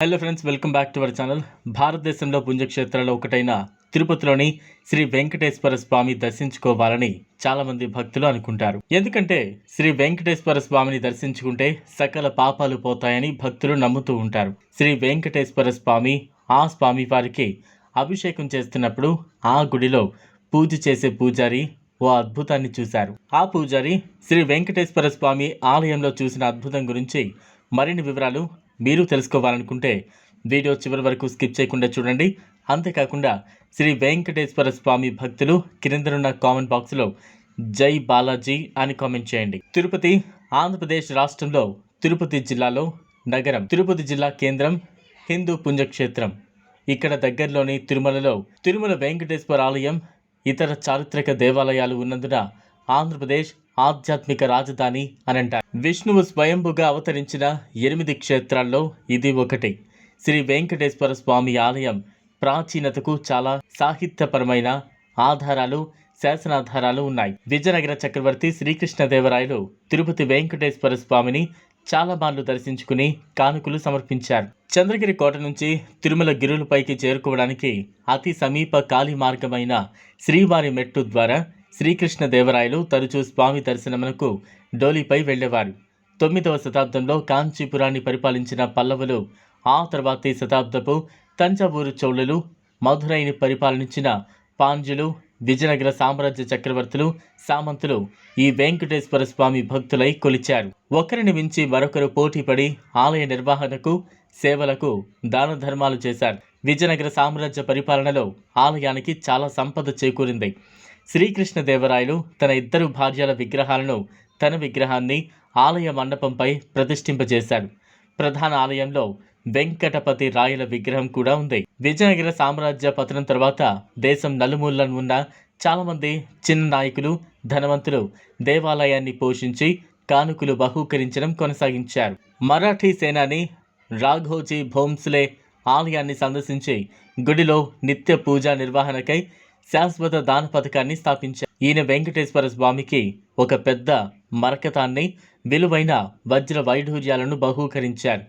Hello friends welcome back to our channel భారతదేశంలో పుణ్యక్షేత్రాల్లో ఒకటైన తిరుపతిలోని శ్రీ వెంకటేశ్వర స్వామి దర్శించుకోవాలని చాలా మంది భక్తులు అనుకుంటారు. ఎందుకంటే శ్రీ వెంకటేశ్వర స్వామిని దర్శించుకుంటే సకల పాపాలు పోతాయని భక్తులు నమ్ముతూ ఉంటారు. శ్రీ వెంకటేశ్వర స్వామి ఆ స్వామి వారికి అభిషేకం చేస్తున్నప్పుడు ఆ గుడిలో పూజ చేసే పూజారి ఓ అద్భుతాన్ని చూశారు. ఆ పూజారి శ్రీ వెంకటేశ్వర స్వామి ఆలయంలో చూసిన అద్భుతం గురించి మరిన్ని వివరాలు మీరు తెలుసుకోవాలనుకుంటే వీడియో చివరి వరకు స్కిప్ చేయకుండా చూడండి. అంతేకాకుండా శ్రీ వెంకటేశ్వర స్వామి భక్తులు క్రిందనున్న కామెంట్ బాక్స్లో జై బాలాజీ అని కామెంట్ చేయండి. తిరుపతి ఆంధ్రప్రదేశ్ రాష్ట్రంలో తిరుపతి జిల్లాలో నగరం తిరుపతి జిల్లా కేంద్రం హిందూ పుణ్యక్షేత్రం. ఇక్కడ దగ్గరలోని తిరుమలలో తిరుమల వెంకటేశ్వర ఆలయం ఇతర చారిత్రక దేవాలయాలు ఉన్నందున ఆంధ్రప్రదేశ్ ఆధ్యాత్మిక రాజధాని అని అంటారు. విష్ణువు స్వయంభుగా అవతరించిన ఎనిమిది క్షేత్రాల్లో ఇది ఒకటి. శ్రీ వెంకటేశ్వర స్వామి ఆలయం ప్రాచీనతకు చాలా సాహిత్యపరమైన ఆధారాలు శాసనాధారాలు ఉన్నాయి. విజయనగర చక్రవర్తి శ్రీకృష్ణదేవరాయలు తిరుపతి వెంకటేశ్వర స్వామిని చాలా మార్లు దర్శించుకుని కానుకలు సమర్పించారు. చంద్రగిరి కోట నుంచి తిరుమల గిరులపైకి చేరుకోవడానికి అతి సమీప కాలి మార్గమైన శ్రీవారి మెట్టు ద్వారా శ్రీకృష్ణదేవరాయలు తరచూ స్వామి దర్శనమునకు డోలిపై వెళ్ళేవారు. తొమ్మిదవ శతాబ్దంలో కాంచీపురాన్ని పరిపాలించిన పల్లవులు ఆ తర్వాతి శతాబ్దపు తంజావూరు చోళులు మధురైని పరిపాలించిన పాండ్యులు విజయనగర సామ్రాజ్య చక్రవర్తులు సామంతులు ఈ వెంకటేశ్వర స్వామి భక్తులై కొలిచారు. ఒకరిని మించి మరొకరు పోటీపడి ఆలయ నిర్వహణకు సేవలకు దాన ధర్మాలు చేశారు. విజయనగర సామ్రాజ్య పరిపాలనలో ఆలయానికి చాలా సంపద చేకూరింది. శ్రీకృష్ణదేవరాయలు తన ఇద్దరు భార్యల విగ్రహాలను తన విగ్రహాన్ని ఆలయ మండపంపై ప్రతిష్ఠింపజేశాడు ప్రధాన ఆలయంలో వెంకటపతి రాయల విగ్రహం కూడా ఉంది. విజయనగర సామ్రాజ్య పతనం తర్వాత దేశం నలుమూలన ఉన్న చాలామంది చిన్న నాయకులు ధనవంతులు దేవాలయాన్ని పోషించి కానుకలు బహూకరించడం కొనసాగించారు. మరాఠీ సేనాని రాఘోజీ భోంస్లే ఆలయాన్ని సందర్శించి గుడిలో నిత్య పూజా నిర్వహణకై శాశ్వత దాన పథకాన్ని స్థాపించారు. ఈయన వెంకటేశ్వర స్వామికి ఒక పెద్ద మరకతాన్ని విలువైన వజ్ర వైఢూర్యాలను బహూకరించారు.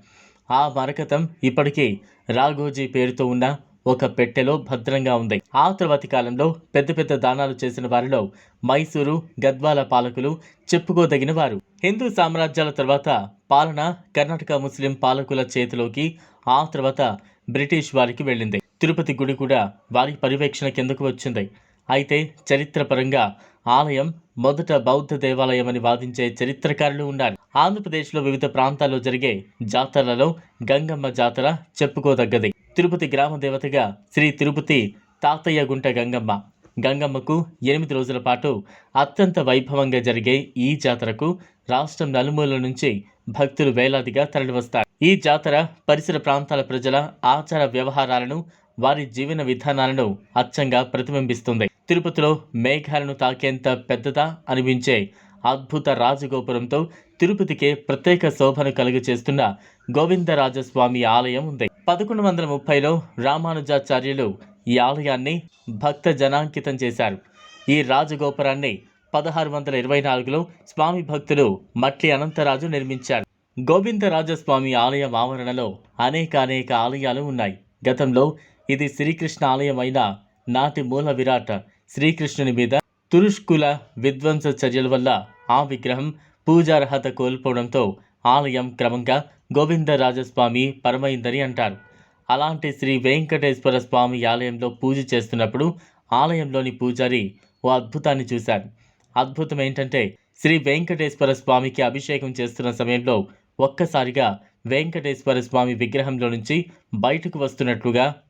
ఆ మరకతం ఇప్పటికీ రాఘోజీ పేరుతో ఉన్న ఒక పెట్టెలో భద్రంగా ఉంది. ఆ తర్వాతి కాలంలో పెద్ద పెద్ద దానాలు చేసిన వారిలో మైసూరు గద్వాల పాలకులు చెప్పుకోదగిన వారు. హిందూ సామ్రాజ్యాల తర్వాత పాలన కర్ణాటక ముస్లిం పాలకుల చేతిలోకి ఆ తర్వాత బ్రిటిష్ వారికి వెళ్ళింది. తిరుపతి గుడి కూడా వారి పర్యవేక్షణ కిందకు వచ్చింది. అయితే చరిత్రపరంగా ఆలయం మొదట బౌద్ధ దేవాలయం అని వాదించే చరిత్రకారులు ఉన్నారు. ఆంధ్రప్రదేశ్లో వివిధ ప్రాంతాల్లో జరిగే జాతరలలో గంగమ్మ జాతర చెప్పుకోదగ్గది. తిరుపతి గ్రామ దేవతగా శ్రీ తిరుపతి తాతయ్య గుంట గంగమ్మ. గంగమ్మకు ఎనిమిది రోజుల పాటు అత్యంత వైభవంగా జరిగే ఈ జాతరకు రాష్ట్రం నలుమూలల నుంచి భక్తులు వేలాదిగా తరలివస్తారు. ఈ జాతర పరిసర ప్రాంతాల ప్రజల ఆచార వ్యవహారాలను వారి జీవన విధానాలను అచ్చంగా ప్రతిబింబిస్తుంది. తిరుపతిలో మేఘాలను తాకేంత పెద్దదా అనిపించే అద్భుత రాజగోపురంతో తిరుపతికే ప్రత్యేక శోభను కలుగచేస్తున్న గోవిందరాజస్వామి ఆలయం ఉంది. పదకొండు వందల ముప్పైలో రామానుజాచార్యులు ఈ ఆలయాన్ని భక్త జనాంకితం చేశారు. ఈ రాజగోపురాన్ని పదహారు వందల ఇరవై నాలుగులో స్వామి భక్తులు మట్లి అనంతరాజు నిర్మించారు. గోవిందరాజస్వామి ఆలయం ఆవరణలో అనేక అనేక ఆలయాలు ఉన్నాయి. గతంలో ఇది శ్రీకృష్ణ ఆలయం అయిన నాటి మూల విరాట్. శ్రీకృష్ణుని మీద తురుష్కుల విధ్వంస చర్యల వల్ల ఆ విగ్రహం పూజార్హత కోల్పోవడంతో ఆలయం క్రమంగా గోవిందరాజస్వామి పరమైందని అంటారు. అలాంటి శ్రీ వెంకటేశ్వర స్వామి ఆలయంలో పూజ చేస్తున్నప్పుడు ఆలయంలోని పూజారి ఓ అద్భుతాన్ని చూశారు. అద్భుతం ఏంటంటే శ్రీ వెంకటేశ్వర స్వామికి అభిషేకం చేస్తున్న సమయంలో ఒక్కసారిగా వెంకటేశ్వర స్వామి విగ్రహంలో నుంచి బయటకు వస్తున్నట్లుగా